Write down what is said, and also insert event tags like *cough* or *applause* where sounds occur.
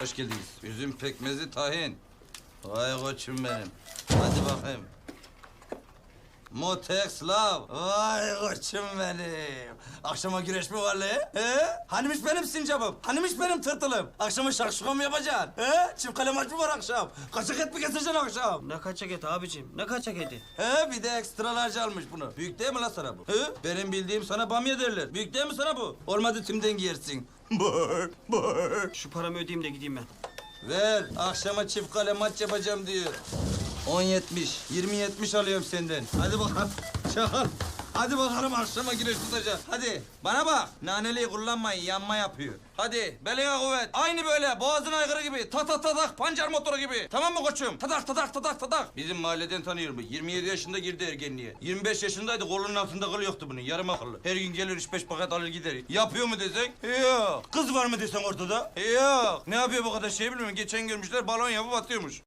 Hoş geldiniz. Üzüm pekmezi tahin. Vay koçum benim. Hadi bakayım. Motex Love. Vay koçum benim. Akşama güreş mi var lan? He? Hanimiş benim sincapım? Hanimiş benim tırtılım? Akşama şakşuka mı yapacaksın? He? Çift kale maç mı var akşam? Kaçak et mi keseceksin akşam? Ne kaçak eti abicim? Ne kaçak eti? He bir de ekstralarca almış bunu. Büyük değil mi lan sana bu? He? Benim bildiğim sana bamya derler. Büyük değil mi sana bu? Olmadı tümden giyersin. *laughs* Bır, bır. Şu paramı ödeyeyim de gideyim ben. Ver, akşama çift kale maç yapacağım diyor. 10-70, 20-70 alıyorum senden. Hadi bakalım, çakal. Hadi bakalım akşama güreş tutacağız. Hadi, bana bak. Naneliği kullanmayın, yanma yapıyor. Hadi, beline kuvvet. Aynı böyle, boğazın aygırı gibi. Ta ta ta tak, pancar motoru gibi. Tamam mı koçum? Tadak tadak tadak tadak. Bizim mahalleden tanıyorum bu. 27 yaşında girdi ergenliğe. 25 yaşındaydı, kolunun altında kıl yoktu bunun. Yarım akıllı. Her gün gelir 3-5 paket alır gider. Yapıyor mu desen? Yok. Kız var mı desen ortada? Yok. Ne yapıyor bu kadar şey bilmiyorum. Geçen görmüşler balon yapıp atıyormuş.